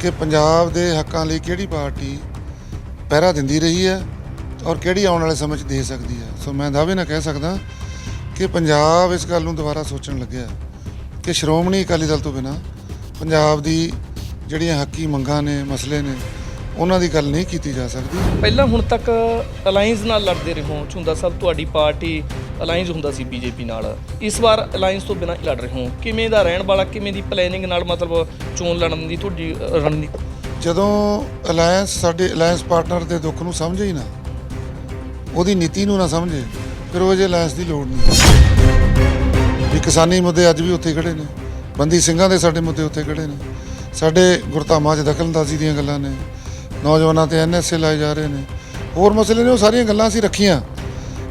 ਕਿ ਪੰਜਾਬ ਦੇ ਹੱਕਾਂ ਲਈ ਕਿਹੜੀ ਪਾਰਟੀ ਪਹਿਰਾ ਦਿੰਦੀ ਰਹੀ ਹੈ ਔਰ ਕਿਹੜੀ ਆਉਣ ਵਾਲੇ ਸਮੇਂ 'ਚ ਦੇ ਸਕਦੀ ਹੈ। ਸੋ ਮੈਂ ਦਾਅਵੇ ਨਾਲ ਕਹਿ ਸਕਦਾ ਕਿ ਪੰਜਾਬ ਇਸ ਗੱਲ ਨੂੰ ਦੁਬਾਰਾ ਸੋਚਣ ਲੱਗਿਆ ਕਿ ਸ਼੍ਰੋਮਣੀ ਅਕਾਲੀ ਦਲ ਤੋਂ ਬਿਨਾ ਪੰਜਾਬ ਦੀ ਜਿਹੜੀਆਂ ਹੱਕੀ ਮੰਗਾਂ ਨੇ, ਮਸਲੇ ਨੇ, ਉਹਨਾਂ ਦੀ ਗੱਲ ਨਹੀਂ ਕੀਤੀ ਜਾ ਸਕਦੀ। ਪਹਿਲਾਂ ਹੁਣ ਤੱਕ ਅਲਾਈਅੰਸ ਨਾਲ ਲੜਦੇ ਰਹੇ। ਹੋ ਝੁੰਦਾ ਸਾਹਿਬ, ਤੁਹਾਡੀ ਪਾਰਟੀ ਅਲਾਈਅੰਸ ਹੁੰਦਾ ਸੀ ਬੀਜੇਪੀ ਨਾਲ। ਇਸ ਵਾਰ ਅਲਾਈਅੰਸ ਤੋਂ ਬਿਨਾਂ ਲੜ ਰਹੇ ਹੋ। ਕਿਵੇਂ ਦਾ ਰਹਿਣ ਵਾਲਾ, ਕਿਵੇਂ ਦੀ ਪਲੈਨਿੰਗ ਨਾਲ ਮਤਲਬ ਚੋਣ ਲੜਨ ਦੀ ਤੁਹਾਡੀ ਰਣਨੀਤੀ? ਜਦੋਂ ਅਲਾਈਅੰਸ ਸਾਡੇ ਅਲਾਈਅੰਸ ਪਾਰਟਨਰ ਦੇ ਦੁੱਖ ਨੂੰ ਸਮਝੇ ਹੀ ਨਾ, ਉਹਦੀ ਨੀਤੀ ਨੂੰ ਨਾ ਸਮਝੇ, ਫਿਰ ਉਹ ਜੇ ਅਲਾਈਅੰਸ ਦੀ ਲੋੜ ਨਹੀਂ। ਵੀ ਕਿਸਾਨੀ ਮੁੱਦੇ ਅੱਜ ਵੀ ਉੱਥੇ ਖੜੇ ਨੇ, ਬੰਦੀ ਸਿੰਘਾਂ ਦੇ ਸਾਡੇ ਮੁੱਦੇ ਉੱਥੇ ਖੜੇ ਨੇ, ਸਾਡੇ ਗੁਰਧਾਮਾਂ 'ਚ ਦਖਲਅੰਦਾਜ਼ੀ ਦੀਆਂ ਗੱਲਾਂ ਨੇ, ਨੌਜਵਾਨਾਂ ਤੇ ਐਨਐਸਏ ਲਾਏ ਜਾ ਰਹੇ ਨੇ। ਹੋਰ ਮਸਲੇ ਨੇ, ਉਹ ਸਾਰੀਆਂ ਗੱਲਾਂ ਅਸੀਂ ਰੱਖੀਆਂ।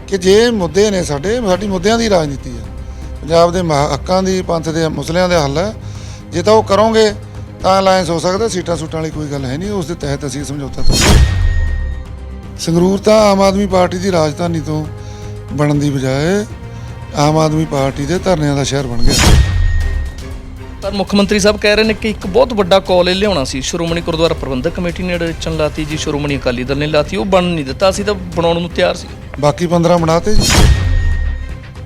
ਕਿ ਜੇ ਮੁੱਦੇ ਨੇ ਸਾਡੇ, ਸਾਡੀ ਮੁੱਦਿਆਂ ਦੀ ਰਾਜਨੀਤੀ ਹੈ। ਪੰਜਾਬ ਦੇ ਮਹਾ- ਹੱਕਾਂ ਦੀ, ਪੰਥ ਦੇ, ਮਸਲਿਆਂ ਦਾ ਹੱਲ ਹੈ। ਜੇ ਤਾਂ ਉਹ ਕਰੋਗੇ, ਤਾਂ ਅਲਾਈਅੰਸ ਹੋ ਸਕਦਾ, ਸੀਟਾਂ ਸੂਟਾਂ ਵਾਲੀ ਕੋਈ ਗੱਲ ਹੈ ਨਹੀਂ। ਉਸ ਦੇ ਤਹਿਤ ਅਸੀਂ ਸਮਝੌਤਾ ਕੀਤਾ ਸੰਗਰੂਰ ਤਾਂ ਆਮ ਆਦਮੀ ਪਾਰਟੀ ਦੀ ਰਾਜਧਾਨੀ ਤੋਂ ਬਣਨ ਦੀ ਬਜਾਏ ਆਮ ਆਦਮੀ ਪਾਰਟੀ ਦੇ ਧਰਨਿਆਂ ਦਾ ਸ਼ਹਿਰ ਬਣ ਗਿਆ। ਪਰ ਮੁੱਖ ਮੰਤਰੀ ਸਾਹਿਬ ਕਹਿ ਰਹੇ ਨੇ ਕਿ ਇੱਕ ਬਹੁਤ ਵੱਡਾ ਕਾਲਜ ਲਿਆਉਣਾ ਸੀ। ਸ਼੍ਰੋਮਣੀ ਗੁਰਦੁਆਰਾ ਪ੍ਰਬੰਧਕ ਕਮੇਟੀ ਨੇ ਅੜਚਨ ਲਾਤੀ ਜੀ। ਸ਼੍ਰੋਮਣੀ ਅਕਾਲੀ ਦਲ ਨੇ ਲਾਤੀ ਉਹ ਬਣ ਨਹੀਂ ਦਿੱਤਾ। ਅਸੀਂ ਤਾਂ ਬਣਾਉਣ ਨੂੰ ਤਿਆਰ ਸੀ। ਬਾਕੀ 15 ਬਣਾਤੇ ਜੀ।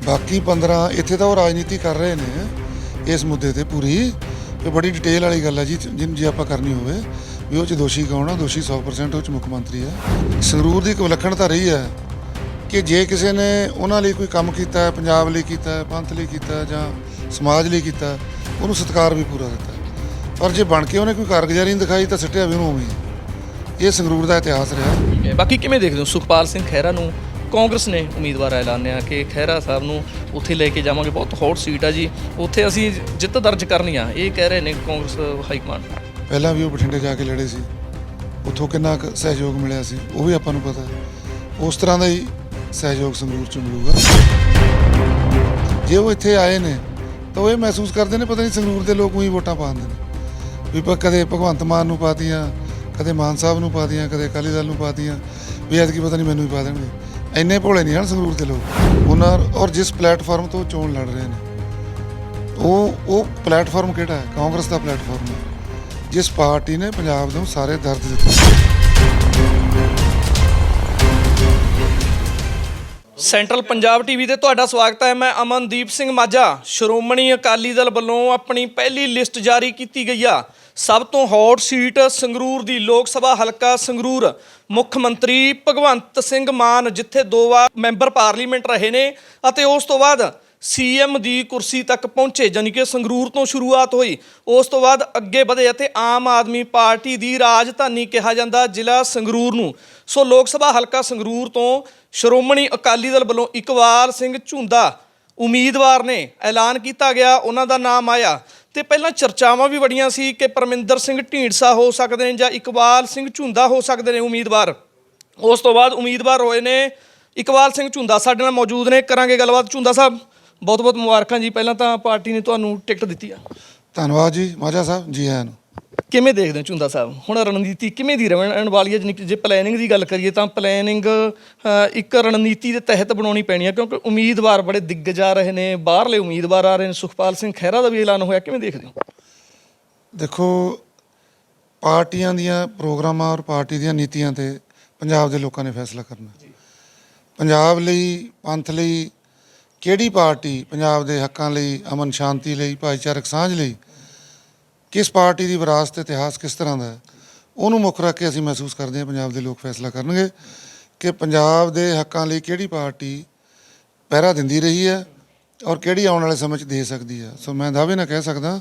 ਬਾਕੀ 15 ਇੱਥੇ ਤਾਂ ਉਹ ਰਾਜਨੀਤੀ ਕਰ ਰਹੇ ਨੇ ਇਸ ਮੁੱਦੇ ਤੇ ਪੂਰੀ। ਇਹ ਬੜੀ ਡਿਟੇਲ ਵਾਲੀ ਗੱਲ ਹੈ ਜੀ ਜਿਨ ਜੇ ਆਪਾਂ ਕਰਨੀ ਹੋਵੇ। ਵੀ ਉਹ ਚ ਦੋਸ਼ੀ ਕੌਣ ਆ? ਦੋਸ਼ੀ 100% ਉਹ ਚ ਮੁੱਖ ਮੰਤਰੀ ਹੈ ਸੰਗਰੂਰ ਦੀ ਇੱਕ ਵਿਲੱਖਣਤਾ ਰਹੀ ਹੈ ਕਿ ਜੇ ਕਿਸੇ ਨੇ ਉਹਨਾਂ ਲਈ ਕੋਈ ਕੰਮ ਕੀਤਾ ਹੈ ਪੰਜਾਬ ਲਈ ਕੀਤਾ ਹੈ ਪੰਥ ਲਈ ਕੀਤਾ ਜਾਂ ਸਮਾਜ ਲਈ ਕੀਤਾ ਹੈ, ਉਹਨੂੰ ਸਤਿਕਾਰ ਵੀ ਪੂਰਾ ਦਿੱਤਾ। ਪਰ ਜੇ ਬਣ ਕੇ ਉਹਨੇ ਕੋਈ ਕਾਰਗੁਜ਼ਾਰੀ ਨਹੀਂ ਦਿਖਾਈ ਤਾਂ ਸਿੱਟਿਆ ਵੀ ਉਹਨੂੰ ਉਵੇਂ ਹੀ। ਇਹ ਸੰਗਰੂਰ ਦਾ ਇਤਿਹਾਸ ਰਿਹਾ। ਠੀਕ ਹੈ। ਬਾਕੀ ਕਿਵੇਂ ਦੇਖਦੇ ਹੋ? ਸੁਖਪਾਲ ਸਿੰਘ ਖਹਿਰਾ ਨੂੰ ਕਾਂਗਰਸ ਨੇ ਉਮੀਦਵਾਰ ਐਲਾਨਿਆ ਕਿ ਖਹਿਰਾ ਸਾਹਿਬ ਨੂੰ ਉੱਥੇ ਲੈ ਕੇ ਜਾਵਾਂਗੇ। ਬਹੁਤ ਹੌਟ ਸੀਟ ਆ ਜੀ। ਉੱਥੇ ਅਸੀਂ ਜਿੱਤ ਦਰਜ ਕਰਨੀ ਆ। ਇਹ ਕਹਿ ਰਹੇ ਨੇ ਕਾਂਗਰਸ ਹਾਈ ਕਮਾਂਡ ਪਹਿਲਾਂ ਵੀ ਉਹ ਬਠਿੰਡੇ ਜਾ ਕੇ ਲੜੇ ਸੀ। ਉੱਥੋਂ ਕਿੰਨਾ ਕੁ ਸਹਿਯੋਗ ਮਿਲਿਆ ਸੀ ਉਹ ਵੀ ਆਪਾਂ ਨੂੰ ਪਤਾ। ਹੈ ਉਸ ਤਰ੍ਹਾਂ ਦਾ ਹੀ ਸਹਿਯੋਗ ਸੰਗਰੂਰ ਚ ਮਿਲੂਗਾ। ਜੇ ਉਹ ਇੱਥੇ ਆਏ ਨੇ ਤਾਂ ਉਹ ਇਹ ਮਹਿਸੂਸ ਕਰਦੇ ਨੇ, ਪਤਾ ਨਹੀਂ ਸੰਗਰੂਰ ਦੇ ਲੋਕ ਉਹੀ ਵੋਟਾਂ ਪਾਉਂਦੇ ਨੇ। ਵੀ ਪ- ਕਦੇ ਭਗਵੰਤ ਮਾਨ ਨੂੰ ਪਾਤੀਆਂ, ਕਦੇ ਮਾਨ ਸਾਹਿਬ ਨੂੰ ਪਾਤੀਆਂ, ਕਦੇ ਅਕਾਲੀ ਦਲ ਨੂੰ ਪਾਤੀਆਂ, ਵੀ ਐਤਕੀ ਪਤਾ ਨਹੀਂ ਮੈਨੂੰ ਹੀ ਪਾ ਦੇਣਗੇ। ਇੰਨੇ ਭੋਲੇ ਨਹੀਂ ਹਨ ਸੰਗਰੂਰ ਦੇ ਲੋਕ। ਉਹਨਾਂ ਔਰ ਜਿਸ ਪਲੇਟਫਾਰਮ ਤੋਂ ਚੋਣ ਲੜ ਰਹੇ ਨੇ। ਉਹ ਉਹ ਪਲੇਟਫਾਰਮ ਕਿਹੜਾ ਹੈ? ਕਾਂਗਰਸ ਦਾ ਪਲੇਟਫਾਰਮ ਹੈ। ਜਿਸ ਪਾਰਟੀ ਨੇ ਪੰਜਾਬ ਨੂੰ ਸਾਰੇ ਦਰਦ ਦਿੱਤੇ। ਸੈਂਟਰਲ ਪੰਜਾਬ ਟੀਵੀ ਤੇ ਤੁਹਾਡਾ ਸਵਾਗਤ ਹੈ। ਮੈਂ ਅਮਨਦੀਪ ਸਿੰਘ ਮਾਝਾ। ਸ਼੍ਰੋਮਣੀ ਅਕਾਲੀ ਦਲ ਵੱਲੋਂ ਆਪਣੀ ਪਹਿਲੀ ਲਿਸਟ ਜਾਰੀ ਕੀਤੀ ਗਈ ਆ। ਸਭ ਤੋਂ ਹੌਟ ਸੀਟ ਸੰਗਰੂਰ ਦੀ ਲੋਕ ਸਭਾ ਹਲਕਾ ਸੰਗਰੂਰ। ਮੁੱਖ ਮੰਤਰੀ ਭਗਵੰਤ ਸਿੰਘ ਮਾਨ ਜਿੱਥੇ ਦੋ ਵਾਰ ਮੈਂਬਰ ਪਾਰਲੀਮੈਂਟ ਰਹੇ ਨੇ ਅਤੇ ਉਸ ਤੋਂ ਬਾਅਦ ਸੀਐਮ ਦੀ ਕੁਰਸੀ ਤੱਕ ਪਹੁੰਚੇ, ਜਾਣੀ ਕਿ ਸੰਗਰੂਰ ਤੋਂ ਸ਼ੁਰੂਆਤ ਹੋਈ। ਉਸ ਤੋਂ ਬਾਅਦ ਅੱਗੇ ਵਧੇ ਅਤੇ ਆਮ ਆਦਮੀ ਪਾਰਟੀ ਦੀ ਰਾਜਧਾਨੀ ਕਿਹਾ ਜਾਂਦਾ ਜ਼ਿਲ੍ਹਾ ਸੰਗਰੂਰ ਨੂੰ। ਸੋ ਲੋਕ ਸਭਾ ਹਲਕਾ ਸੰਗਰੂਰ ਤੋਂ ਸ਼੍ਰੋਮਣੀ ਅਕਾਲੀ ਦਲ ਵੱਲੋਂ ਇਕਬਾਲ ਸਿੰਘ ਝੁੰਦਾ ਉਮੀਦਵਾਰ ਨੇ ਐਲਾਨ ਕੀਤਾ ਗਿਆ, ਉਹਨਾਂ ਦਾ ਨਾਮ ਆਇਆ। ਤੇ ਪਹਿਲਾਂ ਚਰਚਾਵਾਂ ਵੀ ਬੜੀਆਂ ਸੀ ਕਿ ਪਰਮਿੰਦਰ ਸਿੰਘ ਢੀਂਡਸਾ ਹੋ ਸਕਦੇ ਨੇ ਜਾਂ ਇਕਬਾਲ ਸਿੰਘ ਝੁੰਦਾ ਹੋ ਸਕਦੇ ਨੇ ਉਮੀਦਵਾਰ। ਉਸ ਤੋਂ ਬਾਅਦ ਉਮੀਦਵਾਰ ਹੋਏ ਨੇ ਇਕਬਾਲ ਸਿੰਘ ਝੁੰਦਾ ਸਾਡੇ ਨਾਲ ਮੌਜੂਦ ਨੇ, ਕਰਾਂਗੇ ਗੱਲਬਾਤ। ਝੁੰਦਾ ਸਾਹਿਬ। ਬਹੁਤ ਬਹੁਤ ਮੁਬਾਰਕਾਂ ਜੀ। ਪਹਿਲਾਂ ਤਾਂ ਪਾਰਟੀ ਨੇ ਤੁਹਾਨੂੰ ਟਿਕਟ ਦਿੱਤੀ ਆ। ਧੰਨਵਾਦ ਜੀ ਮਾਝਾ ਸਾਹਿਬ ਜੀ ਆਇਆਂ ਨੂੰ। ਕਿਵੇਂ ਦੇਖਦੇ ਹੋ ਝੁੰਦਾ ਸਾਹਿਬ? ਹੁਣ ਰਣਨੀਤੀ ਕਿਵੇਂ ਦੀ ਰਹਿਣ ਵਾਲੀ ਹੈ? ਜੇ ਪਲੈਨਿੰਗ ਦੀ ਗੱਲ ਕਰੀਏ ਤਾਂ ਪਲੈਨਿੰਗ ਇੱਕ ਰਣਨੀਤੀ ਦੇ ਤਹਿਤ ਬਣਾਉਣੀ ਪੈਣੀ ਹੈ ਕਿਉਂਕਿ ਉਮੀਦਵਾਰ ਬੜੇ ਦਿੱਗਜ ਆ ਰਹੇ ਨੇ ਬਾਹਰਲੇ ਉਮੀਦਵਾਰ ਆ ਰਹੇ ਨੇ। ਸੁਖਪਾਲ ਸਿੰਘ ਖਹਿਰਾ ਦਾ ਵੀ ਐਲਾਨ ਹੋਇਆ ਕਿਵੇਂ ਦੇਖਦੇ ਹੋ? ਦੇਖੋ ਪਾਰਟੀਆਂ ਦੀਆਂ ਪ੍ਰੋਗਰਾਮਾਂ ਔਰ ਪਾਰਟੀ ਦੀਆਂ ਨੀਤੀਆਂ ਤੇ ਪੰਜਾਬ ਦੇ ਲੋਕਾਂ ਨੇ ਫੈਸਲਾ ਕਰਨਾ। ਪੰਜਾਬ ਲਈ ਪੰਥ ਲਈ ਕਿਹੜੀ ਪਾਰਟੀ ਪੰਜਾਬ ਦੇ ਹੱਕਾਂ ਲਈ, ਅਮਨ ਸ਼ਾਂਤੀ ਲਈ, ਭਾਈਚਾਰਕ ਸਾਂਝ ਲਈ, ਕਿਸ ਪਾਰਟੀ ਦੀ ਵਿਰਾਸਤ ਇਤਿਹਾਸ ਕਿਸ ਤਰ੍ਹਾਂ ਦਾ ਹੈ, ਉਹਨੂੰ ਮੁੱਖ ਰੱਖ ਕੇ ਅਸੀਂ ਮਹਿਸੂਸ ਕਰਦੇ ਹਾਂ ਪੰਜਾਬ ਦੇ ਲੋਕ ਫੈਸਲਾ ਕਰਨਗੇ ਕਿ ਪੰਜਾਬ ਦੇ ਹੱਕਾਂ ਲਈ ਕਿਹੜੀ ਪਾਰਟੀ ਪਹਿਰਾ ਦਿੰਦੀ ਰਹੀ ਹੈ ਔਰ ਕਿਹੜੀ ਆਉਣ ਵਾਲੇ ਸਮੇਂ 'ਚ ਦੇ ਸਕਦੀ ਹੈ। ਸੋ ਮੈਂ ਦਾਅਵੇ ਨਾਲ ਕਹਿ ਸਕਦਾ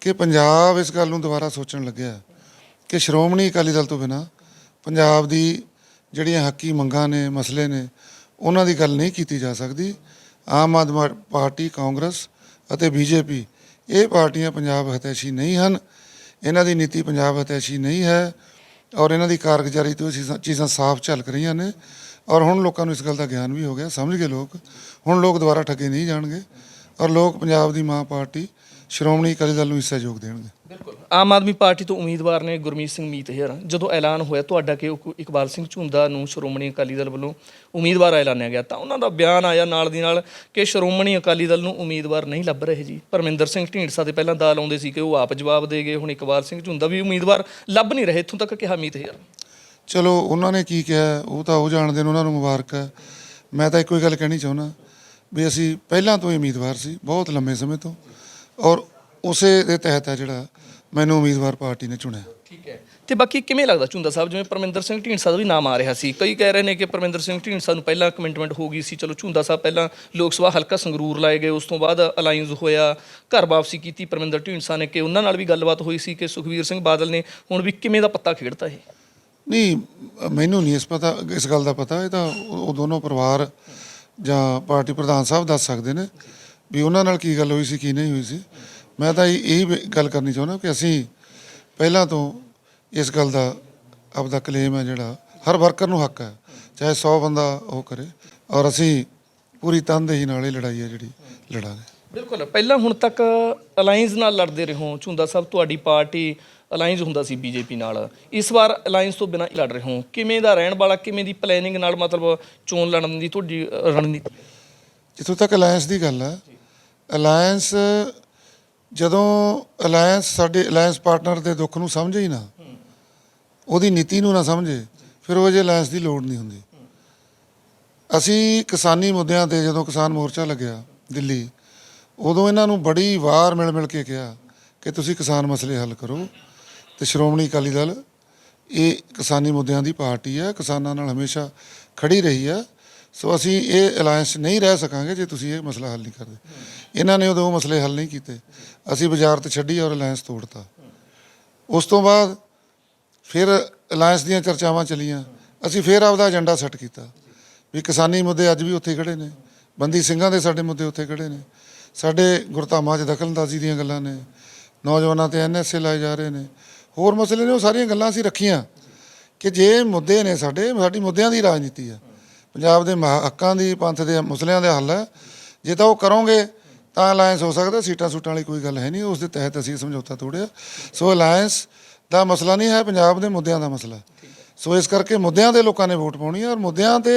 ਕਿ ਪੰਜਾਬ ਇਸ ਗੱਲ ਨੂੰ ਦੁਬਾਰਾ ਸੋਚਣ ਲੱਗਿਆ ਕਿ ਸ਼੍ਰੋਮਣੀ ਅਕਾਲੀ ਦਲ ਤੋਂ ਬਿਨਾ ਪੰਜਾਬ ਦੀ ਜਿਹੜੀਆਂ ਹੱਕੀ ਮੰਗਾਂ ਨੇ, ਮਸਲੇ ਨੇ, ਉਹਨਾਂ ਦੀ ਗੱਲ ਨਹੀਂ ਕੀਤੀ ਜਾ ਸਕਦੀ। ਆਮ ਆਦਮੀ ਪਾਰਟੀ, ਕਾਂਗਰਸ ਅਤੇ ਬੀਜੇਪੀ, ਇਹ ਪਾਰਟੀਆਂ ਪੰਜਾਬ ਹਤੈਸ਼ੀ ਨਹੀਂ ਹਨ। ਇਹਨਾਂ ਦੀ ਨੀਤੀ ਪੰਜਾਬ ਹਿਤੈਸ਼ੀ ਨਹੀਂ ਹੈ ਔਰ ਇਹਨਾਂ ਦੀ ਕਾਰਗੁਜ਼ਾਰੀ ਤੋਂ ਚੀਜ਼ਾਂ- ਸਾਫ਼ ਝਲਕ ਰਹੀਆਂ ਨੇ ਔਰ ਹੁਣ ਲੋਕਾਂ ਨੂੰ ਇਸ ਗੱਲ ਦਾ ਗਿਆਨ ਵੀ ਹੋ ਗਿਆ। ਸਮਝ ਗਏ ਲੋਕ? ਹੁਣ ਲੋਕ ਦੁਬਾਰਾ ਠੱਗੇ ਨਹੀਂ ਜਾਣਗੇ ਔਰ ਲੋਕ ਪੰਜਾਬ ਦੀ ਮਾਂ ਪਾਰਟੀ, ਸ਼੍ਰੋਮਣੀ ਅਕਾਲੀ ਦਲ ਨੂੰ ਹਿੱਸਾ ਯੋਗ ਦੇਣਗੇ। ਬਿਲਕੁਲ। ਆਮ ਆਦਮੀ ਪਾਰਟੀ ਤੋਂ ਉਮੀਦਵਾਰ ਨੇ ਗੁਰਮੀਤ ਸਿੰਘ ਮੀਤ ਮੀਤਹਿਰ। ਜਦੋਂ ਐਲਾਨ ਹੋਇਆ, ਤੁਹਾਡਾ ਕਿ ਉਹ ਇਕਬਾਲ ਸਿੰਘ ਝੁੰਦਾ ਨੂੰ ਸ਼੍ਰੋਮਣੀ ਅਕਾਲੀ ਦਲ ਵੱਲੋਂ ਉਮੀਦਵਾਰ ਐਲਾਨਿਆ ਗਿਆ, ਤਾਂ ਉਹਨਾਂ ਦਾ ਬਿਆਨ ਆਇਆ ਨਾਲ ਦੀ ਨਾਲ ਕਿ ਸ਼੍ਰੋਮਣੀ ਅਕਾਲੀ ਦਲ ਨੂੰ ਉਮੀਦਵਾਰ ਨਹੀਂ ਲੱਭ ਰਹੇ ਜੀ। ਪਰਮਿੰਦਰ ਸਿੰਘ ਢੀਂਡਸਾ ਦੇ ਪਹਿਲਾਂ ਦਾਲ ਆਉਂਦੇ ਸੀ ਕਿ ਉਹ ਆਪ ਜਵਾਬ ਦੇ ਗਏ, ਹੁਣ ਇਕਬਾਲ ਸਿੰਘ ਝੁੰਦਾ ਵੀ ਉਮੀਦਵਾਰ ਲੱਭ ਨਹੀਂ ਰਹੇ। ਇੱਥੋਂ ਤੱਕ ਕਿਹਾ ਮੀਤ ਮੀਤਹਿਰ। ਚਲੋ, ਉਹਨਾਂ ਨੇ ਕੀ ਕਿਹਾ? ਉਹ ਤਾਂ ਉਹ ਜਾਣਦੇ ਨੇ, ਉਹਨਾਂ ਨੂੰ ਮੁਬਾਰਕ ਹੈ। ਮੈਂ ਤਾਂ ਇੱਕੋ ਹੀ ਗੱਲ ਕਹਿਣੀ ਚਾਹੁੰਦਾ ਵੀ ਅਸੀਂ ਪਹਿਲਾਂ ਤੋਂ ਹੀ ਉਮੀਦਵਾਰ ਸੀ, ਬਹੁਤ ਲੰਮੇ ਸਮੇਂ ਤੋਂ। ਔਰ ਉਸੇ ਦੇ ਤਹਿਤ ਹੈ ਜਿਹੜਾ ਮੈਨੂੰ ਉਮੀਦਵਾਰ ਪਾਰਟੀ ਨੇ ਚੁਣਿਆ। ਠੀਕ ਹੈ। ਤੇ ਬਾਕੀ ਕਿਵੇਂ ਲੱਗਦਾ ਝੁੰਦਾ ਸਾਹਿਬ ਜਿਵੇਂ ਪਰਮਿੰਦਰ ਸਿੰਘ ਢੀਂਡਸਾ ਦਾ ਵੀ ਨਾਮ ਆ ਰਿਹਾ ਸੀ ਕਈ ਕਹਿ ਰਹੇ ਨੇ ਕਿ ਪਰਮਿੰਦਰ ਸਿੰਘ ਢੀਂਡਸਾ ਨੂੰ ਪਹਿਲਾਂ ਕਮਿਟਮੈਂਟ ਹੋ ਗਈ ਸੀ ਚਲੋ ਝੁੰਦਾ ਸਾਹਿਬ ਪਹਿਲਾਂ ਲੋਕ ਸਭਾ ਹਲਕਾ ਸੰਗਰੂਰ ਲਾਏ ਗਏ ਉਸ ਤੋਂ ਬਾਅਦ ਅਲਾਈਅੰਸ ਹੋਇਆ ਘਰ ਵਾਪਸੀ ਕੀਤੀ ਪਰਮਿੰਦਰ ਢੀਂਡਸਾ ਨੇ ਕਿ ਉਹਨਾਂ ਨਾਲ ਵੀ ਗੱਲਬਾਤ ਹੋਈ ਸੀ ਕਿ ਸੁਖਵੀਰ ਸਿੰਘ ਬਾਦਲ ਨੇ ਹੁਣ ਵੀ ਕਿਵੇਂ ਦਾ ਪੱਤਾ ਖੇਡਤਾ ਇਹ? ਨਹੀਂ ਮੈਨੂੰ ਨਹੀਂ ਇਸ ਪਤਾ ਇਸ ਗੱਲ ਦਾ ਪਤਾ ਇਹ ਤਾਂ ਉਹ ਦੋਨੋਂ ਪਰਿਵਾਰ ਜਾਂ ਪਾਰਟੀ ਪ੍ਰਧਾਨ ਸਾਹਿਬ ਦੱਸ ਸਕਦੇ ਨੇ ਵੀ ਉਹਨਾਂ ਨਾਲ ਕੀ ਗੱਲ ਹੋਈ ਸੀ ਕੀ ਨਹੀਂ ਹੋਈ ਸੀ। ਮੈਂ ਤਾਂ ਇਹ ਗੱਲ ਕਰਨੀ ਚਾਹੁੰਦਾ ਕਿ ਅਸੀਂ ਪਹਿਲਾਂ ਤੋਂ ਇਸ ਗੱਲ ਦਾ ਆਪਦਾ ਕਲੇਮ ਹੈ ਜਿਹੜਾ ਹਰ ਵਰਕਰ ਨੂੰ ਹੱਕ ਹੈ ਚਾਹੇ 100 ਬੰਦਾ ਉਹ ਕਰੇ ਔਰ ਅਸੀਂ ਪੂਰੀ ਤਨਦੇਹੀ ਨਾਲ ਇਹ ਲੜਾਈ ਹੈ ਜਿਹੜੀ ਲੜਾਂਗੇ ਬਿਲਕੁਲ ਪਹਿਲਾਂ ਹੁਣ ਤੱਕ ਅਲਾਈਅੰਸ ਨਾਲ ਲੜਦੇ ਰਹੇ ਹੋ ਝੁੰਦਾ ਸਾਹਿਬ ਤੁਹਾਡੀ ਪਾਰਟੀ ਅਲਾਈਅੰਸ ਹੁੰਦਾ ਸੀ ਬੀਜੇਪੀ ਨਾਲ। ਇਸ ਵਾਰ ਅਲਾਈਅੰਸ ਤੋਂ ਬਿਨਾਂ ਲੜ ਰਹੇ ਹੋ ਕਿਵੇਂ ਦਾ ਰਹਿਣ ਵਾਲਾ ਕਿਵੇਂ ਦੀ ਪਲੈਨਿੰਗ ਨਾਲ ਮਤਲਬ ਚੋਣ ਲੜਨ ਦੀ ਤੁਹਾਡੀ ਰਣਨੀਤੀ? ਜਿੱਥੋਂ ਤੱਕ ਅਲਾਇੰਸ ਦੀ ਗੱਲ ਹੈ ਅਲਾਇੰਸ ਜਦੋਂ ਅਲਾਇੰਸ ਸਾਡੇ ਅਲਾਇੰਸ ਪਾਰਟਨਰ ਦੇ ਦੁੱਖ ਨੂੰ ਸਮਝੇ ਹੀ ਨਾ, ਉਹਦੀ ਨੀਤੀ ਨੂੰ ਨਾ ਸਮਝੇ, ਫਿਰ ਉਹ ਜੇ ਅਲਾਇੰਸ ਦੀ ਲੋੜ ਨਹੀਂ ਹੁੰਦੀ। ਅਸੀਂ ਕਿਸਾਨੀ ਮੁੱਦਿਆਂ ਤੇ ਜਦੋਂ ਕਿਸਾਨ ਮੋਰਚਾ ਲੱਗਿਆ ਦਿੱਲੀ, ਉਦੋਂ ਇਹਨਾਂ ਨੂੰ ਬੜੀ ਵਾਰ ਮਿਲ ਮਿਲ ਕੇ ਕਿਹਾ ਕਿ ਤੁਸੀਂ ਕਿਸਾਨ ਮਸਲੇ ਹੱਲ ਕਰੋ ਤੇ ਸ਼੍ਰੋਮਣੀ ਅਕਾਲੀ ਦਲ, ਇਹ ਕਿਸਾਨੀ ਮੁੱਦਿਆਂ ਦੀ ਪਾਰਟੀ ਹੈ, ਕਿਸਾਨਾਂ ਨਾਲ ਹਮੇਸ਼ਾ ਖੜੀ ਰਹੀ ਹੈ। ਸੋ ਅਸੀਂ ਇਹ ਅਲਾਇੰਸ ਨਹੀਂ ਰਹਿ ਸਕਾਂਗੇ ਜੇ ਤੁਸੀਂ ਇਹ ਮਸਲਾ ਹੱਲ ਨਹੀਂ ਕਰਦੇ। ਇਹਨਾਂ ਨੇ ਉਦੋਂ ਮਸਲੇ ਹੱਲ ਨਹੀਂ ਕੀਤੇ। ਅਸੀਂ ਬਾਜ਼ਾਰ ਤੇ ਛੱਡੀ ਔਰ ਅਲਾਇੰਸ ਤੋੜਤਾ। ਉਸ ਤੋਂ ਬਾਅਦ ਫਿਰ ਅਲਾਇੰਸ ਦੀਆਂ ਚਰਚਾਵਾਂ ਚੱਲੀਆਂ। ਅਸੀਂ ਫਿਰ ਆਪਦਾ ਏਜੰਡਾ ਸੈੱਟ ਕੀਤਾ। ਵੀ ਕਿਸਾਨੀ ਮੁੱਦੇ ਅੱਜ ਵੀ ਉੱਥੇ ਹੀ ਖੜੇ ਨੇ। ਬੰਦੀ ਸਿੰਘਾਂ ਦੇ ਸਾਡੇ ਮੁੱਦੇ ਉੱਥੇ ਖੜੇ ਨੇ। ਸਾਡੇ ਗੁਰਧਾਮਾਂ 'ਚ ਦਖਲਅੰਦਾਜ਼ੀ ਦੀਆਂ ਗੱਲਾਂ ਨੇ। ਨੌਜਵਾਨਾਂ ਤੇ ਐਨਐਸਏ ਲਾਏ ਜਾ ਰਹੇ ਨੇ। ਹੋਰ ਮਸਲੇ ਨੇ, ਉਹ ਸਾਰੀਆਂ ਗੱਲਾਂ ਅਸੀਂ ਰੱਖੀਆਂ। ਕਿ ਜੇ ਮੁੱਦੇ ਨੇ ਸਾਡੇ, ਸਾਡੀ ਮੁੱਦਿਆਂ ਦੀ ਰਾਜਨੀਤੀ ਆ। ਪੰਜਾਬ ਦੇ ਮਹਾ- ਹੱਕਾਂ ਦੀ, ਪੰਥ ਦੇ ਮਸਲਿਆਂ ਦਾ ਹੱਲ ਹੈ। ਜੇ ਤਾਂ ਉਹ ਕਰੋਗੇ ਤਾਂ ਅਲਾਇੰਸ ਹੋ ਸਕਦਾ, ਸੀਟਾਂ ਸੂਟਾਂ ਵਾਲੀ ਕੋਈ ਗੱਲ ਹੈ ਨਹੀਂ, ਉਸ ਦੇ ਤਹਿਤ ਅਸੀਂ ਸਮਝੌਤਾ ਤੋੜਿਆ। ਸੋ ਅਲਾਇੰਸ ਦਾ ਮਸਲਾ ਨਹੀਂ ਹੈ, ਪੰਜਾਬ ਦੇ ਮੁੱਦਿਆਂ ਦਾ ਮਸਲਾ। ਸੋ ਇਸ ਕਰਕੇ ਮੁੱਦਿਆਂ ਦੇ ਲੋਕਾਂ ਨੇ ਵੋਟ ਪਾਉਣੀ ਹੈ ਔਰ ਮੁੱਦਿਆਂ ਤੇ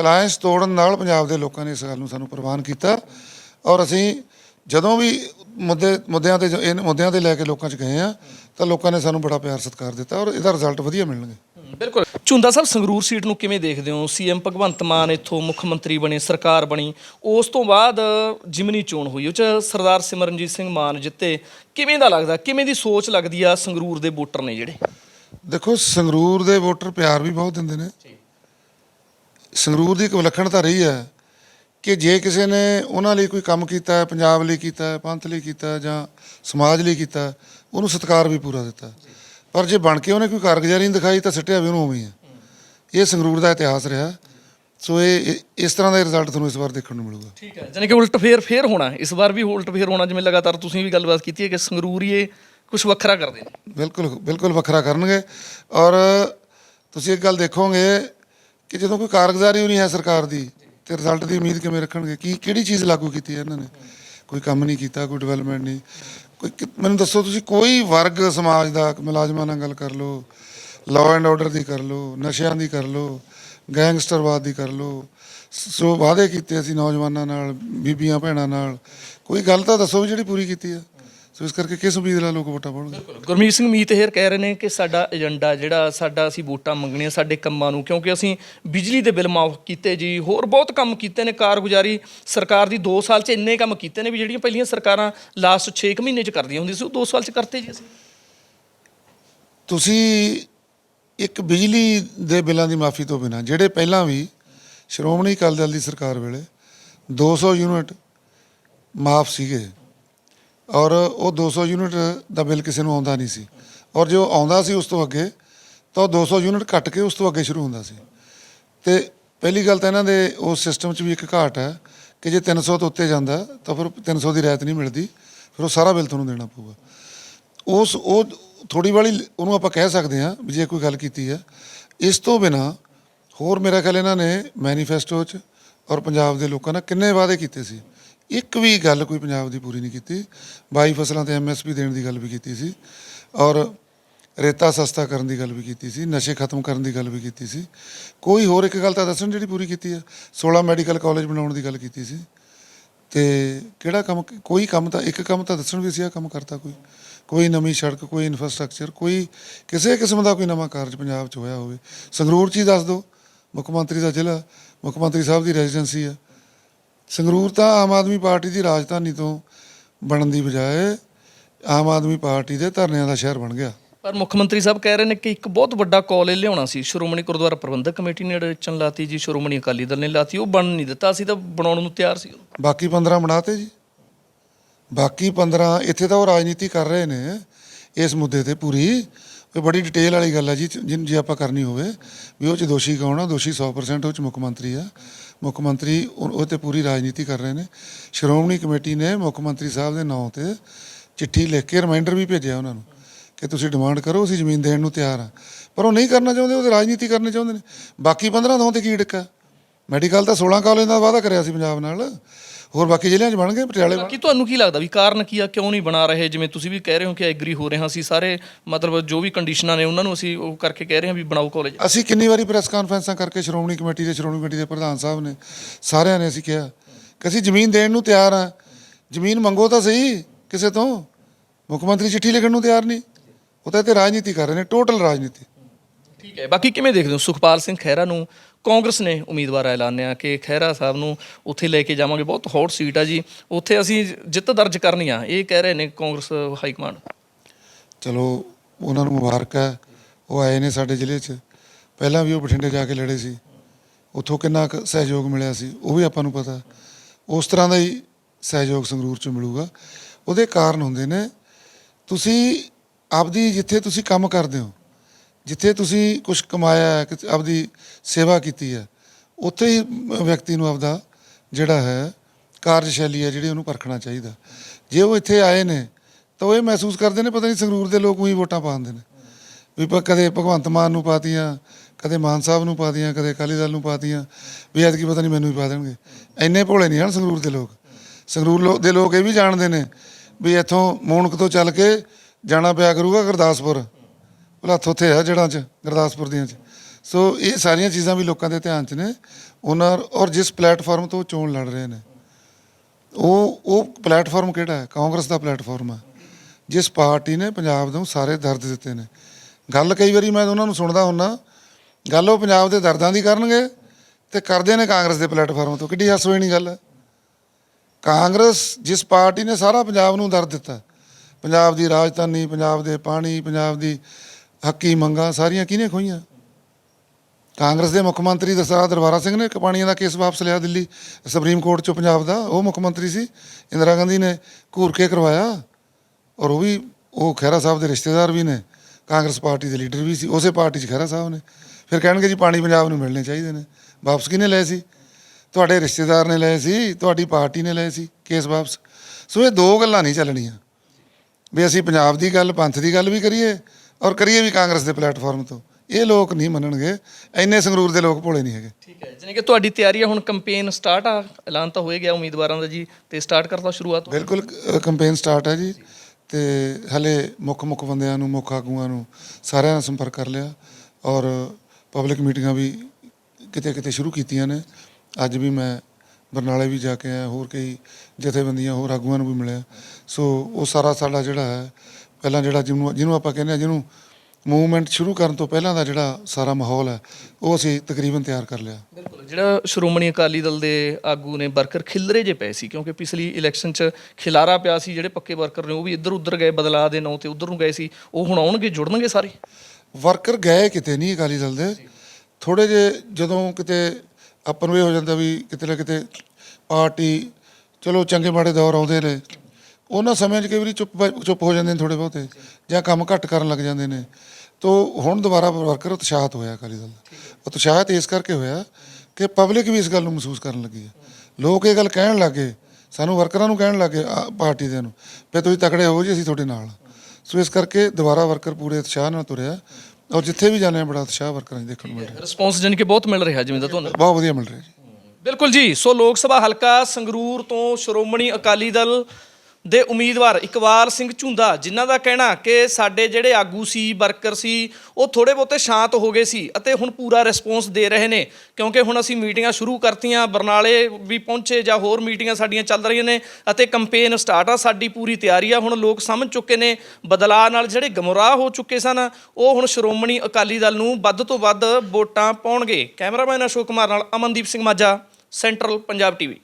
ਅਲਾਇੰਸ ਤੋੜਨ ਨਾਲ ਪੰਜਾਬ ਦੇ ਲੋਕਾਂ ਨੇ ਇਸ ਗੱਲ ਨੂੰ ਸਾਨੂੰ ਪ੍ਰਵਾਨ ਕੀਤਾ। ਔਰ ਅਸੀਂ ਜਦੋਂ ਵੀ ਮੁੱਦੇ, ਮੁੱਦਿਆਂ ਤੇ ਜੋ, ਇਹ ਮੁੱਦਿਆਂ ਤੇ ਲੈ ਕੇ ਲੋਕਾਂ 'ਚ ਗਏ ਆ ਤਾਂ ਲੋਕਾਂ ਨੇ ਸਾਨੂੰ ਬੜਾ ਪਿਆਰ ਸਤਿਕਾਰ ਦਿੱਤਾ ਔਰ ਇਹਦਾ ਰਿਜ਼ਲਟ ਵਧੀਆ ਮਿਲਣਗੇ। ਬਿਲਕੁਲ। ਝੁੰਦਾ ਸਾਹਿਬ ਸੰਗਰੂਰ ਸੀਟ ਨੂੰ ਕਿਵੇਂ ਦੇਖਦੇ ਹੋ? ਸੀਐਮ ਭਗਵੰਤ ਮਾਨ ਇੱਥੋਂ ਮੁੱਖ ਮੰਤਰੀ ਬਣੇ ਸਰਕਾਰ ਬਣੀ ਉਸ ਤੋਂ ਬਾਅਦ ਜਿਮਨੀ ਚੋਣ ਹੋਈ। ਉਹ ਚ ਸਰਦਾਰ ਸਿਮਰਨਜੀਤ ਸਿੰਘ ਮਾਨ ਜਿੱਤੇ। ਕਿਵੇਂ ਦਾ ਲੱਗਦਾ? ਕਿਵੇਂ ਦੀ ਸੋਚ ਲੱਗਦੀ ਆ ਸੰਗਰੂਰ ਦੇ ਵੋਟਰ ਨੇ ਜਿਹੜੇ? ਦੇਖੋ ਸੰਗਰੂਰ ਦੇ ਵੋਟਰ ਪਿਆਰ ਵੀ ਬਹੁਤ ਦਿੰਦੇ ਨੇ। ਸੰਗਰੂਰ ਦੀ ਇੱਕ ਵਿਲੱਖਣਤਾ ਰਹੀ ਹੈ ਕਿ ਜੇ ਕਿਸੇ ਨੇ ਉਹਨਾਂ ਲਈ ਕੋਈ ਕੰਮ ਕੀਤਾ ਹੈ ਪੰਜਾਬ ਲਈ ਕੀਤਾ ਹੈ ਪੰਥ ਲਈ ਕੀਤਾ ਹੈ ਜਾਂ ਸਮਾਜ ਲਈ ਕੀਤਾ ਹੈ, ਉਹਨੂੰ ਸਤਿਕਾਰ ਵੀ ਪੂਰਾ ਦਿੱਤਾ। ਪਰ ਜੇ ਬਣ ਕੇ ਉਹਨੇ ਕੋਈ ਕਾਰਗੁਜ਼ਾਰੀ ਨਹੀਂ ਦਿਖਾਈ ਤਾਂ ਸਿੱਟਿਆ ਵੀ ਉਹਨੂੰ ਉਵੇਂ ਹੀ ਹੈ ਇਹ ਸੰਗਰੂਰ ਦਾ ਇਤਿਹਾਸ ਰਿਹਾ। ਸੋ ਇਹ ਇਸ ਤਰ੍ਹਾਂ ਦਾ ਰਿਜ਼ਲਟ ਤੁਹਾਨੂੰ ਇਸ ਵਾਰ ਦੇਖਣ ਨੂੰ ਮਿਲੂਗਾ। ਠੀਕ ਹੈ ਜਾਨੀ ਕਿ ਉਲਟ ਫੇਰ ਫੇਰ ਹੋਣਾ। ਇਸ ਵਾਰ ਵੀ ਉਲਟ ਫੇਰ ਹੋਣਾ ਜਿਵੇਂ ਲਗਾਤਾਰ ਤੁਸੀਂ ਵੀ ਗੱਲਬਾਤ ਕੀਤੀ ਹੈ ਕਿ ਸੰਗਰੂਰ ਹੀ ਇਹ ਕੁਝ ਵੱਖਰਾ ਕਰਦੇ ਨੇ। ਬਿਲਕੁਲ ਬਿਲਕੁਲ ਵੱਖਰਾ ਕਰਨਗੇ। ਔਰ ਤੁਸੀਂ ਇੱਕ ਗੱਲ ਦੇਖੋਗੇ ਕਿ ਜਦੋਂ ਕੋਈ ਕਾਰਗੁਜ਼ਾਰੀ ਨਹੀਂ ਹੈ ਸਰਕਾਰ ਦੀ ਤੇ ਰਿਜ਼ਲਟ ਦੀ ਉਮੀਦ ਕਿਵੇਂ ਰੱਖਣਗੇ? ਕੀ ਕਿਹੜੀ ਚੀਜ਼ ਲਾਗੂ ਕੀਤੀ ਹੈ ਇਹਨਾਂ ਨੇ? ਕੋਈ ਕੰਮ ਨਹੀਂ ਕੀਤਾ ਕੋਈ ਡਿਵੈਲਪਮੈਂਟ ਨਹੀਂ। ਕੋਈ ਕਿ- ਮੈਨੂੰ ਦੱਸੋ ਤੁਸੀਂ ਕੋਈ ਵਰਗ ਸਮਾਜ ਦਾ ਮੁਲਾਜ਼ਮਾਂ ਨਾਲ ਗੱਲ ਕਰ ਲਓ ਲਾਅ ਐਂਡ ਆਰਡਰ ਦੀ ਕਰ ਲਓ, ਨਸ਼ਿਆਂ ਦੀ ਕਰ ਲਓ, ਗੈਂਗਸਟਰਵਾਦ ਦੀ ਕਰ ਲਓ ਸੋ ਵਾਅਦੇ ਕੀਤੇ ਅਸੀਂ ਨੌਜਵਾਨਾਂ ਨਾਲ, ਬੀਬੀਆਂ, ਭੈਣਾਂ ਨਾਲ। ਕੋਈ ਗੱਲ ਤਾਂ ਦੱਸੋ ਵੀ ਜਿਹੜੀ ਪੂਰੀ ਕੀਤੀ ਆ। ਸੋ ਇਸ ਕਰਕੇ ਕਿਸ ਉਮੀਦ ਨਾਲ ਲੋਕ ਵੋਟਾਂ ਪਾਉਣਗੇ? ਗੁਰਮੀਤ ਸਿੰਘ ਮੀਤਹਿਰ ਕਹਿ ਰਹੇ ਨੇ ਕਿ ਸਾਡਾ ਏਜੰਡਾ ਜਿਹੜਾ ਸਾਡਾ ਅਸੀਂ ਵੋਟਾਂ ਮੰਗਣੀਆਂ ਸਾਡੇ ਕੰਮਾਂ ਨੂੰ ਕਿਉਂਕਿ ਅਸੀਂ ਬਿਜਲੀ ਦੇ ਬਿੱਲ ਮਾਫ ਕੀਤੇ ਜੀ ਹੋਰ ਬਹੁਤ ਕੰਮ ਕੀਤੇ ਨੇ ਕਾਰਗੁਜ਼ਾਰੀ। ਸਰਕਾਰ ਦੀ 2 ਸਾਲ 'ਚ ਇੰਨੇ ਕੰਮ ਕੀਤੇ ਨੇ ਵੀ ਜਿਹੜੀਆਂ ਪਹਿਲੀਆਂ ਸਰਕਾਰਾਂ ਲਾਸਟ 6 ਮਹੀਨੇ 'ਚ ਕਰਦੀਆਂ ਹੁੰਦੀਆਂ ਸੀ ਉਹ 2 ਸਾਲ 'ਚ ਕਰਤੇ ਜੀ ਅਸੀਂ। ਤੁਸੀਂ ਇੱਕ ਬਿਜਲੀ ਦੇ ਬਿੱਲਾਂ ਦੀ ਮਾਫੀ ਤੋਂ ਬਿਨਾ ਜਿਹੜੇ ਪਹਿਲਾਂ ਵੀ ਸ਼੍ਰੋਮਣੀ ਅਕਾਲੀ ਦਲ ਦੀ ਸਰਕਾਰ ਵੇਲੇ 200 ਯੂਨਿਟ ਮਾਫ ਸੀਗੇ ਔਰ ਉਹ 200 ਯੂਨਿਟ ਦਾ ਬਿੱਲ ਕਿਸੇ ਨੂੰ ਆਉਂਦਾ ਨਹੀਂ ਸੀ। ਔਰ ਜੋ ਆਉਂਦਾ ਸੀ ਉਸ ਤੋਂ ਅੱਗੇ, ਤਾਂ ਉਹ 200 ਯੂਨਿਟ ਕੱਟ ਕੇ ਉਸ ਤੋਂ ਅੱਗੇ ਸ਼ੁਰੂ ਹੁੰਦਾ ਸੀ। ਤੇ ਪਹਿਲੀ ਗੱਲ ਤਾਂ ਇਹਨਾਂ ਦੇ ਉਸ ਸਿਸਟਮ 'ਚ ਵੀ ਇੱਕ ਘਾਟ ਹੈ ਕਿ ਜੇ 300 ਤੋਂ ਉੱਤੇ ਜਾਂਦਾ, ਤਾਂ ਫਿਰ 300 ਦੀ ਰਿਆਇਤ ਨਹੀਂ ਮਿਲਦੀ, ਫਿਰ ਉਹ ਸਾਰਾ ਬਿੱਲ ਤੁਹਾਨੂੰ ਦੇਣਾ ਪਊਗਾ। ਉਸ ਉਹ ਥੋੜੀ ਵਾਲੀ ਉਹਨੂੰ ਆਪਾਂ ਕਹਿ ਸਕਦੇ ਹਾਂ ਵੀ ਜੇ ਕੋਈ ਗੱਲ ਕੀਤੀ ਹੈ, ਇਸ ਤੋਂ ਬਿਨਾ ਹੋਰ ਮੇਰਾ ਖਿਆਲ ਇਹਨਾਂ ਨੇ ਮੈਨੀਫੈਸਟੋ 'ਚ ਔਰ ਪੰਜਾਬ ਦੇ ਲੋਕਾਂ ਨਾਲ ਕਿੰਨੇ ਵਾਅਦੇ ਕੀਤੇ ਸੀ। ਇੱਕ ਵੀ ਗੱਲ ਕੋਈ ਪੰਜਾਬ ਦੀ ਪੂਰੀ ਨਹੀਂ ਕੀਤੀ। ਬਾਈ ਫਸਲਾਂ ਤੇ ਐਮਐਸਪੀ ਦੇਣ ਦੀ ਗੱਲ ਵੀ ਕੀਤੀ ਸੀ। ਔਰ ਰੇਤਾ ਸਸਤਾ ਕਰਨ ਦੀ ਗੱਲ ਵੀ ਕੀਤੀ ਸੀ, ਨਸ਼ੇ ਖਤਮ ਕਰਨ ਦੀ ਗੱਲ ਵੀ ਕੀਤੀ ਸੀ। ਕੋਈ ਹੋਰ ਇੱਕ ਗੱਲ ਤਾਂ ਦੱਸਣ ਜਿਹੜੀ ਪੂਰੀ ਕੀਤੀ ਆ 16 ਮੈਡੀਕਲ ਕਾਲਜ ਬਣਾਉਣ ਦੀ ਗੱਲ ਕੀਤੀ ਸੀ। ਤੇ ਕਿਹੜਾ ਕੰਮ, ਕੋਈ ਕੰਮ ਤਾਂ, ਇੱਕ ਕੰਮ ਤਾਂ ਦੱਸਣ ਵੀ ਸੀ ਆ ਕੰਮ ਕਰਤਾ ਕੋਈ। ਕੋਈ ਨਵੀਂ ਸੜਕ, ਕੋਈ ਇਨਫਰਾਸਟ੍ਰਕਚਰ ਕੋਈ ਕਿਸੇ ਕਿਸਮ ਦਾ ਕੋਈ ਨਵਾਂ ਕਾਰਜ ਪੰਜਾਬ 'ਚ ਹੋਇਆ ਹੋਵੇ। ਸੰਗਰੂਰ 'ਚ ਹੀ ਦੱਸ ਦਿਓ ਮੁੱਖ ਮੰਤਰੀ ਦਾ ਜ਼ਿਲ੍ਹਾ, ਮੁੱਖ ਮੰਤਰੀ ਸਾਹਿਬ ਦੀ ਰੈਜ਼ੀਡੈਂਸੀ ਆ। ਸੰਗਰੂਰ ਤਾਂ ਆਮ ਆਦਮੀ ਪਾਰਟੀ ਦੀ ਰਾਜਧਾਨੀ ਤੋਂ ਬਣਨ ਦੀ ਬਜਾਏ ਆਮ ਆਦਮੀ ਪਾਰਟੀ ਦੇ ਧਰਨਿਆਂ ਦਾ ਸ਼ਹਿਰ ਬਣ ਗਿਆ। ਪਰ ਮੁੱਖ ਮੰਤਰੀ ਸਾਹਿਬ ਕਹਿ ਰਹੇ ਨੇ ਕਿ ਇੱਕ ਬਹੁਤ ਵੱਡਾ ਕਾਲਜ ਲਿਆਉਣਾ ਸੀ। ਸ਼੍ਰੋਮਣੀ ਗੁਰਦੁਆਰਾ ਪ੍ਰਬੰਧਕ ਕਮੇਟੀ ਨੇ ਅੜਚਨ ਲਾਤੀ ਜੀ ਸ਼੍ਰੋਮਣੀ ਅਕਾਲੀ ਦਲ ਨੇ ਲਾਤੀ ਉਹ ਬਣ ਨਹੀਂ ਦਿੱਤਾ ਅਸੀਂ ਤਾਂ ਬਣਾਉਣ ਨੂੰ ਤਿਆਰ ਸੀ। ਬਾਕੀ 15 ਬਣਾਤੇ ਜੀ। ਬਾਕੀ 15 ਇੱਥੇ ਤਾਂ ਉਹ ਰਾਜਨੀਤੀ ਕਰ ਰਹੇ ਨੇ ਇਸ ਮੁੱਦੇ ਤੇ ਪੂਰੀ। ਇਹ ਬੜੀ ਡਿਟੇਲ ਵਾਲੀ ਗੱਲ ਹੈ ਜੀ ਜਿਨ ਜੇ ਆਪਾਂ ਕਰਨੀ ਹੋਵੇ ਵੀ ਉਹ ਚ ਦੋਸ਼ੀ ਕੌਣ ਆ? ਦੋਸ਼ੀ 100% ਉਹ ਚ ਮੁੱਖ ਮੰਤਰੀ ਆ। ਮੁੱਖ ਮੰਤਰੀ ਉਹ ਉਹ ਤੇ ਪੂਰੀ ਰਾਜਨੀਤੀ ਕਰ ਰਹੇ ਨੇ। ਸ਼੍ਰੋਮਣੀ ਕਮੇਟੀ ਨੇ ਮੁੱਖ ਮੰਤਰੀ ਸਾਹਿਬ ਦੇ ਨਾਂ ਤੇ ਚਿੱਠੀ ਲਿਖ ਕੇ ਰਿਮਾਈਂਡਰ ਵੀ ਭੇਜਿਆ ਉਹਨਾਂ ਨੂੰ ਕਿ ਤੁਸੀਂ ਡਿਮਾਂਡ ਕਰੋ, ਅਸੀਂ ਜ਼ਮੀਨ ਦੇਣ ਨੂੰ ਤਿਆਰ ਆ ਪਰ ਉਹ ਨਹੀਂ ਕਰਨਾ ਚਾਹੁੰਦੇ, ਉਹ ਤੇ ਰਾਜਨੀਤੀ ਕਰਨੀ ਚਾਹੁੰਦੇ ਨੇ। ਬਾਕੀ 15 ਨਾਂ ਤੇ ਕੀ ਡਿੱਕਾ? ਮੈਡੀਕਲ ਤਾਂ 16 ਕਾਲਜ ਦਾ ਵਾਅਦਾ ਕਰਿਆ ਸੀ ਪੰਜਾਬ ਨਾਲ। ਹੋਰ ਬਾਕੀ ਜ਼ਿਲ੍ਹਿਆਂ 'ਚ ਬਣ ਗਏ ਪਟਿਆਲੇ ਬਣ ਬਾਕੀ ਤੁਹਾਨੂੰ ਕੀ ਲੱਗਦਾ ਵੀ ਕਾਰਨ ਕੀ ਆ? ਕਿਉਂ ਨਹੀਂ ਬਣਾ ਰਹੇ? ਜਿਵੇਂ ਤੁਸੀਂ ਵੀ ਕਹਿ ਰਹੇ ਹੋ ਕਿ ਐਗਰੀ ਹੋ ਰਹੇ ਹਾਂ ਅਸੀਂ ਸਾਰੇ ਮਤਲਬ ਜੋ ਵੀ ਕੰਡੀਸ਼ਨਾਂ ਨੇ ਉਹਨਾਂ ਨੂੰ ਅਸੀਂ ਉਹ ਕਰਕੇ ਕਹਿ ਰਹੇ ਹਾਂ ਵੀ ਬਣਾਓ ਕਾਲਜ ਅਸੀਂ ਕਿੰਨੀ ਵਾਰੀ ਪ੍ਰੈਸ ਕਾਨਫਰੰਸਾਂ ਕਰਕੇ ਸ਼੍ਰੋਮਣੀ ਕਮੇਟੀ ਦੇ ਸ਼੍ਰੋਮਣੀ ਕਮੇਟੀ ਦੇ ਪ੍ਰਧਾਨ ਸਾਹਿਬ ਨੇ ਸਾਰਿਆਂ ਨੇ ਅਸੀਂ ਕਿਹਾ ਕਿ ਅਸੀਂ ਜ਼ਮੀਨ ਦੇਣ ਨੂੰ ਤਿਆਰ ਆ ਜ਼ਮੀਨ ਮੰਗੋ ਤਾਂ ਸਹੀ ਕਿਸੇ ਤੋਂ। ਮੁੱਖ ਮੰਤਰੀ ਚਿੱਠੀ ਲਿਖਣ ਨੂੰ ਤਿਆਰ ਨਹੀਂ। ਉਹ ਤਾਂ ਇੱਥੇ ਰਾਜਨੀਤੀ ਕਰ ਰਹੇ ਨੇ ਟੋਟਲ ਰਾਜਨੀਤੀ। ਠੀਕ ਹੈ ਬਾਕੀ ਕਿਵੇਂ ਦੇਖਦੇ ਹੋ? ਸੁਖਪਾਲ ਸਿੰਘ ਖਹਿਰਾ ਨੂੰ ਕਾਂਗਰਸ ਨੇ ਉਮੀਦਵਾਰ ਐਲਾਨਿਆ ਕਿ ਖਹਿਰਾ ਸਾਹਿਬ ਨੂੰ ਉੱਥੇ ਲੈ ਕੇ ਜਾਵਾਂਗੇ। ਬਹੁਤ ਹੌਟ ਸੀਟ ਆ ਜੀ। ਉੱਥੇ ਅਸੀਂ ਜਿੱਤ ਦਰਜ ਕਰਨੀ ਆ। ਇਹ ਕਹਿ ਰਹੇ ਨੇ ਕਾਂਗਰਸ ਹਾਈ ਕਮਾਂਡ। ਚਲੋ, ਉਹਨਾਂ ਨੂੰ ਮੁਬਾਰਕ ਹੈ। ਉਹ ਆਏ ਨੇ ਸਾਡੇ ਜ਼ਿਲ੍ਹੇ 'ਚ। ਪਹਿਲਾਂ ਵੀ ਉਹ ਬਠਿੰਡੇ ਜਾ ਕੇ ਲੜੇ ਸੀ। ਉੱਥੋਂ ਕਿੰਨਾ ਕੁ ਸਹਿਯੋਗ ਮਿਲਿਆ ਸੀ, ਉਹ ਵੀ ਆਪਾਂ ਨੂੰ ਪਤਾ। ਉਸ ਤਰ੍ਹਾਂ ਦਾ ਹੀ ਸਹਿਯੋਗ ਸੰਗਰੂਰ 'ਚ ਮਿਲੂਗਾ। ਉਹਦੇ ਕਾਰਨ ਹੁੰਦੇ ਨੇ, ਤੁਸੀਂ ਆਪਦੀ ਜਿੱਥੇ ਤੁਸੀਂ ਕੰਮ ਕਰਦੇ ਹੋ ਜਿੱਥੇ ਤੁਸੀਂ ਕੁਝ ਕਮਾਇਆ ਹੈ ਕਿ ਆਪਦੀ ਸੇਵਾ ਕੀਤੀ ਹੈ, ਉੱਥੇ ਹੀ ਵਿਅਕਤੀ ਨੂੰ ਆਪਦਾ ਜਿਹੜਾ ਹੈ, ਕਾਰਜਸ਼ੈਲੀ ਹੈ ਜਿਹੜੀ ਉਹਨੂੰ ਪਰਖਣਾ ਚਾਹੀਦਾ। ਜੇ ਉਹ ਇੱਥੇ ਆਏ ਨੇ, ਤਾਂ ਉਹ ਇਹ ਮਹਿਸੂਸ ਕਰਦੇ ਨੇ, ਪਤਾ ਨਹੀਂ ਸੰਗਰੂਰ ਦੇ ਲੋਕ ਉਹੀ ਵੋਟਾਂ ਪਾਉਂਦੇ ਨੇ। ਵੀ ਪ- ਕਦੇ ਭਗਵੰਤ ਮਾਨ ਨੂੰ ਪਾਤੀਆਂ, ਕਦੇ ਮਾਨ ਸਾਹਿਬ ਨੂੰ ਪਾਤੀਆਂ, ਕਦੇ ਅਕਾਲੀ ਦਲ ਨੂੰ ਪਾਤੀਆਂ, ਵੀ ਅੱਜ ਕੀ ਪਤਾ ਨਹੀਂ ਮੈਨੂੰ ਵੀ ਪਾ ਦੇਣਗੇ। ਇੰਨੇ ਭੋਲੇ ਨਹੀਂ ਹਨ ਸੰਗਰੂਰ ਦੇ ਲੋਕ। ਸੰਗਰੂਰ ਲੋ- ਦੇ ਲੋਕ ਇਹ ਵੀ ਜਾਣਦੇ ਨੇ ਵੀ ਇੱਥੋਂ ਮੂਣਕ ਤੋਂ ਚੱਲ ਕੇ ਜਾਣਾ ਪਿਆ ਕਰੂਗਾ ਗੁਰਦਾਸਪੁਰ। ਭੁਲੱਥ ਉੱਥੇ ਆ ਜੜ੍ਹਾਂ 'ਚ, ਗੁਰਦਾਸਪੁਰ ਦੀਆਂ 'ਚ। ਸੋ ਇਹ ਸਾਰੀਆਂ ਚੀਜ਼ਾਂ ਵੀ ਲੋਕਾਂ ਦੇ ਧਿਆਨ 'ਚ ਨੇ। ਉਹਨਾਂ ਔਰ ਜਿਸ ਪਲੇਟਫਾਰਮ ਤੋਂ ਉਹ ਚੋਣ ਲੜ ਰਹੇ ਨੇ। ਉਹ ਉਹ ਪਲੇਟਫਾਰਮ ਕਿਹੜਾ ਹੈ? ਕਾਂਗਰਸ ਦਾ ਪਲੇਟਫਾਰਮ ਹੈ। ਜਿਸ ਪਾਰਟੀ ਨੇ ਪੰਜਾਬ ਨੂੰ ਸਾਰੇ ਦਰਦ ਦਿੱਤੇ ਨੇ। ਗੱਲ ਕਈ ਵਾਰੀ ਮੈਂ ਉਹਨਾਂ ਨੂੰ ਸੁਣਦਾ ਹੁੰਨਾ ਗੱਲ ਉਹ ਪੰਜਾਬ ਦੇ ਦਰਦਾਂ ਦੀ ਕਰਨਗੇ ਤੇ ਕਰਦੇ ਨੇ ਕਾਂਗਰਸ ਦੇ ਪਲੇਟਫਾਰਮ ਤੋਂ। ਕਿੱਡੀ ਹੱਸ ਗੱਲ ਹੈ। ਕਾਂਗਰਸ ਜਿਸ ਪਾਰਟੀ ਨੇ ਸਾਰਾ ਪੰਜਾਬ ਨੂੰ ਦਰਦ ਦਿੱਤਾ। ਪੰਜਾਬ ਦੀ ਰਾਜਧਾਨੀ, ਪੰਜਾਬ ਦੇ ਪਾਣੀ, ਪੰਜਾਬ ਦੀ ਹੱਕੀ ਮੰਗਾਂ, ਸਾਰੀਆਂ ਕਿਹਨੇ ਖੋਈਆਂ ਕਾਂਗਰਸ ਦੇ ਮੁੱਖ ਮੰਤਰੀ ਦਸਰਾ ਦਰਬਾਰਾ ਸਿੰਘ ਨੇ ਕਪਾਣੀਆਂ ਦਾ ਕੇਸ ਵਾਪਸ ਲਿਆ ਦਿੱਲੀ। ਸੁਪਰੀਮ ਕੋਰਟ ਚੋਂ ਪੰਜਾਬ ਦਾ, ਉਹ ਮੁੱਖ ਮੰਤਰੀ ਸੀ। ਇੰਦਰਾ ਗਾਂਧੀ ਨੇ ਘੂਰ ਕੇ ਕਰਵਾਇਆ ਔਰ ਉਹ ਵੀ, ਉਹ ਖਹਿਰਾ ਸਾਹਿਬ ਦੇ ਰਿਸ਼ਤੇਦਾਰ ਵੀ ਨੇ। ਕਾਂਗਰਸ ਪਾਰਟੀ ਦੇ ਲੀਡਰ ਵੀ ਸੀ, ਉਸੇ ਪਾਰਟੀ 'ਚ ਖਹਿਰਾ ਸਾਹਿਬ ਨੇ। ਫਿਰ ਕਹਿਣਗੇ ਜੀ, ਪਾਣੀ ਪੰਜਾਬ ਨੂੰ ਮਿਲਣੇ ਚਾਹੀਦੇ ਨੇ। ਵਾਪਸ ਕਿਹਨੇ ਲਏ ਸੀ? ਤੁਹਾਡੇ ਰਿਸ਼ਤੇਦਾਰ ਨੇ ਲਏ ਸੀ, ਤੁਹਾਡੀ ਪਾਰਟੀ ਨੇ ਲਏ ਸੀ, ਕੇਸ ਵਾਪਸ। ਸੋ ਇਹ ਦੋ ਗੱਲਾਂ ਨਹੀਂ ਚੱਲਣੀਆਂ। ਵੀ ਅਸੀਂ ਪੰਜਾਬ ਦੀ ਗੱਲ, ਪੰਥ ਦੀ ਗੱਲ ਵੀ ਕਰੀਏ ਔਰ ਕਰੀਏ ਵੀ ਕਾਂਗਰਸ ਦੇ ਪਲੇਟਫਾਰਮ ਤੋਂ। ਇਹ ਲੋਕ ਨਹੀਂ ਮੰਨਣਗੇ ਇੰਨੇ ਸੰਗਰੂਰ ਦੇ ਲੋਕ ਭੋਲੇ ਨਹੀਂ ਹੈਗੇ। ਠੀਕ ਹੈ ਜਾਨੀ ਕਿ ਤੁਹਾਡੀ ਤਿਆਰੀ ਆ ਹੁਣ ਕੰਪੇਨ ਸਟਾਰਟ ਆ ਐਲਾਨ ਤਾਂ ਹੋਏ ਗਿਆ ਉਮੀਦਵਾਰਾਂ ਦਾ ਜੀ ਤੇ ਸਟਾਰਟ ਕਰਤਾ ਸ਼ੁਰੂਆਤ ਬਿਲਕੁਲ ਕੰਪੇਨ ਸਟਾਰਟ ਹੈ ਜੀ ਤੇ ਹਲੇ ਮੁੱਖ ਮੁੱਖ ਬੰਦਿਆਂ ਨੂੰ ਮੁੱਖ ਆਗੂਆਂ ਨੂੰ ਸਾਰਿਆਂ ਨਾਲ ਸੰਪਰਕ ਕਰ ਲਿਆ ਔਰ ਪਬਲਿਕ ਮੀਟਿੰਗਾਂ ਵੀ ਕਿਤੇ ਕਿਤੇ ਸ਼ੁਰੂ ਕੀਤੀਆਂ ਨੇ। ਅੱਜ ਵੀ ਮੈਂ ਬਰਨਾਲੇ ਵੀ ਜਾ ਕੇ ਆਇਆ ਹੋਰ ਕਈ ਜਥੇਬੰਦੀਆਂ ਹੋਰ ਆਗੂਆਂ ਨੂੰ ਵੀ ਮਿਲਿਆ। ਸੋ ਉਹ ਸਾਰਾ ਸਾਡਾ ਜਿਹੜਾ ਹੈ ਪਹਿਲਾਂ ਜਿਹੜਾ ਜਿਹਨੂੰ ਜਿਹਨੂੰ ਆਪਾਂ ਕਹਿੰਦੇ ਆ ਜਿਹਨੂੰ ਮੂਵਮੈਂਟ ਸ਼ੁਰੂ ਕਰਨ ਤੋਂ ਪਹਿਲਾਂ ਦਾ ਜਿਹੜਾ ਸਾਰਾ ਮਾਹੌਲ ਹੈ ਉਹ ਅਸੀਂ ਤਕਰੀਬਨ ਤਿਆਰ ਕਰ ਲਿਆ। ਬਿਲਕੁਲ। ਜਿਹੜਾ ਸ਼੍ਰੋਮਣੀ ਅਕਾਲੀ ਦਲ ਦੇ ਆਗੂ ਨੇ ਵਰਕਰ ਖਿਲਰੇ ਜੇ ਪਏ ਸੀ ਕਿਉਂਕਿ ਪਿਛਲੀ ਇਲੈਕਸ਼ਨ 'ਚ ਖਿਲਾਰਾ ਪਿਆ ਸੀ ਜਿਹੜੇ ਪੱਕੇ ਵਰਕਰ ਨੇ ਉਹ ਵੀ ਇੱਧਰ ਉੱਧਰ ਗਏ ਬਦਲਾਅ ਦੇ ਨਾਂ ਤੇ ਉੱਧਰ ਨੂੰ ਗਏ ਸੀ ਉਹ ਹੁਣ ਆਉਣਗੇ ਜੁੜਨਗੇ ਸਾਰੇ? ਵਰਕਰ ਗਏ ਕਿਤੇ ਨਹੀਂ ਅਕਾਲੀ ਦਲ ਦੇ। ਥੋੜੇ ਜੇ ਜਦੋਂ ਕਿਤੇ ਆਪਾਂ ਨੂੰ ਇਹ ਹੋ ਜਾਂਦਾ ਵੀ ਕਿਤੇ ਨਾ ਕਿਤੇ ਪਾਰਟੀ ਚਲੋ ਚੰਗੇ ਮਾੜੇ ਦੌਰ ਆਉਂਦੇ ਨੇ ਉਹਨਾਂ ਸਮਿਆਂ 'ਚ ਕਈ ਵਾਰੀ ਚੁੱਪ ਚੁੱਪ ਹੋ ਜਾਂਦੇ ਨੇ ਥੋੜੇ ਬਹੁਤੇ ਜਾਂ ਕੰਮ ਘੱਟ ਕਰਨ ਲੱਗ ਜਾਂਦੇ ਨੇ। ਤੋ ਹੁਣ ਦੁਬਾਰਾ ਵਰਕਰ ਉਤਸ਼ਾਹਤ ਹੋਇਆ ਅਕਾਲੀ ਦਲ ਉਤਸ਼ਾਹਤ ਇਸ ਕਰਕੇ ਹੋਇਆ ਕਿ ਪਬਲਿਕ ਵੀ ਇਸ ਗੱਲ ਨੂੰ ਮਹਿਸੂਸ ਕਰਨ ਲੱਗੀ ਹੈ। ਲੋਕ ਇਹ ਗੱਲ ਕਹਿਣ ਲੱਗੇ ਸਾਨੂੰ ਵਰਕਰਾਂ ਨੂੰ ਕਹਿਣ ਲੱਗੇ ਪਾਰਟੀ ਦੇ ਨੂੰ ਵੀ ਤੁਸੀਂ ਤਕੜੇ ਹੋ ਜੀ ਅਸੀਂ ਤੁਹਾਡੇ ਨਾਲ। ਸੋ ਇਸ ਕਰਕੇ ਦੁਬਾਰਾ ਵਰਕਰ ਪੂਰੇ ਉਤਸ਼ਾਹ ਨਾਲ ਤੁਰਿਆ ਔਰ ਜਿੱਥੇ ਵੀ ਜਾਂਦੇ ਆ ਬੜਾ ਉਤਸ਼ਾਹ ਵਰਕਰਾਂ 'ਚ ਦੇਖਣ ਨੂੰ ਮਿਲ ਰਿਹਾ। ਰਿਸਪੌਂਸ ਜਾਨੀ ਕਿ ਬਹੁਤ ਮਿਲ ਰਿਹਾ ਜਿਵੇਂ ਦਾ ਤੁਹਾਨੂੰ? ਬਹੁਤ ਵਧੀਆ ਮਿਲ ਰਿਹਾ ਜੀ। ਬਿਲਕੁਲ ਜੀ ਸੋ ਲੋਕ ਸਭਾ ਹਲਕਾ ਸੰਗਰੂਰ ਤੋਂ ਸ਼੍ਰੋਮਣੀ ਅਕਾਲੀ ਦਲ ਦੇ ਉਮੀਦਵਾਰ ਇਕਬਾਲ ਸਿੰਘ ਝੁੰਦਾ, ਜਿਨ੍ਹਾਂ ਦਾ ਕਹਿਣਾ ਕਿ ਸਾਡੇ ਜਿਹੜੇ ਆਗੂ ਸੀ, ਵਰਕਰ ਸੀ, ਉਹ ਥੋੜੇ ਬਹੁਤੇ ਸ਼ਾਂਤ ਹੋ ਗਏ ਸੀ ਅਤੇ ਹੁਣ ਪੂਰਾ ਰਿਸਪੌਂਸ ਦੇ ਰਹੇ ਨੇ। ਕਿਉਂਕਿ ਹੁਣ ਅਸੀਂ ਮੀਟਿੰਗਾਂ ਸ਼ੁਰੂ ਕਰਤੀਆਂ, ਬਰਨਾਲੇ ਵੀ ਪਹੁੰਚੇ ਜਾਂ ਹੋਰ ਮੀਟਿੰਗਾਂ ਸਾਡੀਆਂ ਚੱਲ ਰਹੀਆਂ ਨੇ ਅਤੇ ਕੰਪੇਨ ਸਟਾਰਟ ਆ, ਸਾਡੀ ਪੂਰੀ ਤਿਆਰੀ ਆ। ਹੁਣ ਲੋਕ ਸਮਝ ਚੁੱਕੇ ਨੇ, ਬਦਲਾਅ ਨਾਲ ਜਿਹੜੇ ਗਮਰਾਹ ਹੋ ਚੁੱਕੇ ਸਨ, ਉਹ ਹੁਣ ਸ਼੍ਰੋਮਣੀ ਅਕਾਲੀ ਦਲ ਨੂੰ ਵੱਧ ਤੋਂ ਵੱਧ ਵੋਟਾਂ ਪਾਉਣਗੇ। ਕੈਮਰਾਮੈਨ ਅਸ਼ੋਕ ਕੁਮਾਰ ਨਾਲ ਅਮਨਦੀਪ ਸਿੰਘ ਮਾਝਾ ਸੈਂਟਰਲ ਪੰਜਾਬ ਟੀਵੀ